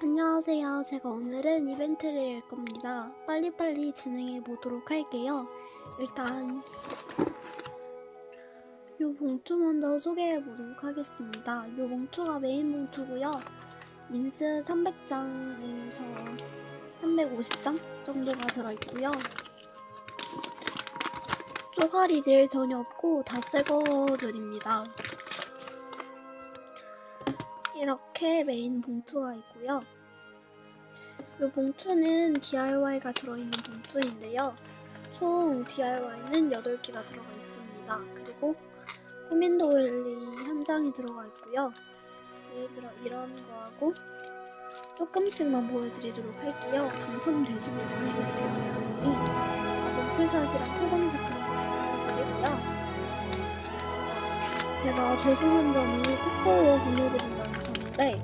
안녕하세요. 제가 오늘은 이벤트를 열 겁니다. 빨리빨리 진행해 보도록 할게요. 일단 요 봉투 먼저 소개해 보도록 하겠습니다. 요 봉투가 메인 봉투고요. 인스 300장에서 350장 정도가 들어있고요. 쪼가리들 전혀 없고 다 새 거들입니다. 이렇게 메인 봉투가 있고요. 이 봉투는 DIY가 들어있는 봉투인데요. 총 DIY는 8개가 들어가 있습니다. 그리고 호민도일리 한 장이 들어가 있고요. 예를 들어 이런 거하고 조금씩만 보여드리도록 할게요. 당첨되신 분이 전체 샷이랑 포장색 그런 거다 보여드리고요. 제가 죄송한 점이 책보로 보내드린다는 점인데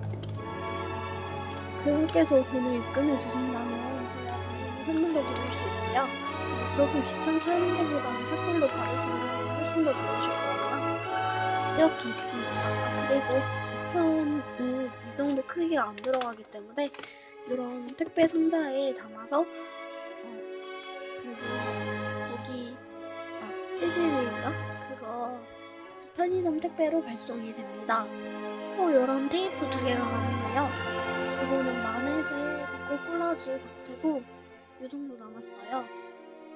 그분께서 돈을 입금해 주신다면 저희가 당연히 선물도 드릴 수 있고요 그렇게 귀찮게 하는 것보다는 책불로 받으시는 게 훨씬 더 좋으실 거예요 이렇게 있습니다 아, 그리고 편은 이 정도 크기가 안 들어가기 때문에 이런 택배 상자에 담아서 어, 그리고 거기 아 CCV인가? 그거 편의점 택배로 발송이 됩니다. 또 이런 테이프 두 개가 가는데요. 이거는 마넷에 붓고 콜라주 박테고 이 정도 남았어요.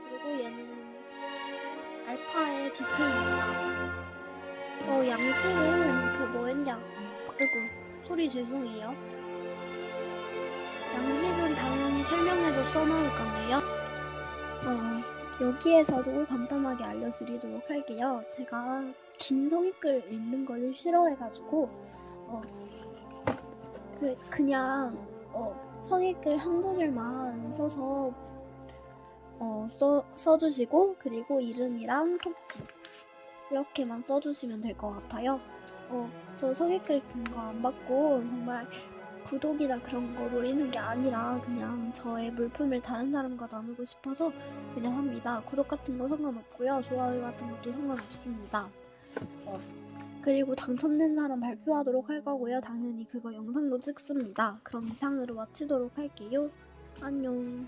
그리고 얘는 알파의 디테일입니다. 어, 양식은 그 뭐였냐? 아이고 소리 죄송해요. 양식은 당연히 설명해서 써놓을 건데요. 어, 여기에서도 간단하게 알려드리도록 할게요. 제가 긴 성의글 읽는 걸 싫어해가지고 어, 그 그냥 어, 성의글 한두 줄만 써서 어, 써, 써주시고 그리고 이름이랑 속지 이렇게만 써주시면 될 것 같아요. 어, 저 성의글 긴거안 받고 정말 구독이나 그런 거 노리는 게 아니라 그냥 저의 물품을 다른 사람과 나누고 싶어서 그냥 합니다. 구독 같은 거 상관없고요. 좋아요 같은 것도 상관없습니다. 어, 그리고 당첨된 사람 발표하도록 할 거고요. 당연히 그거 영상도 찍습니다. 그럼 이상으로 마치도록 할게요. 안녕.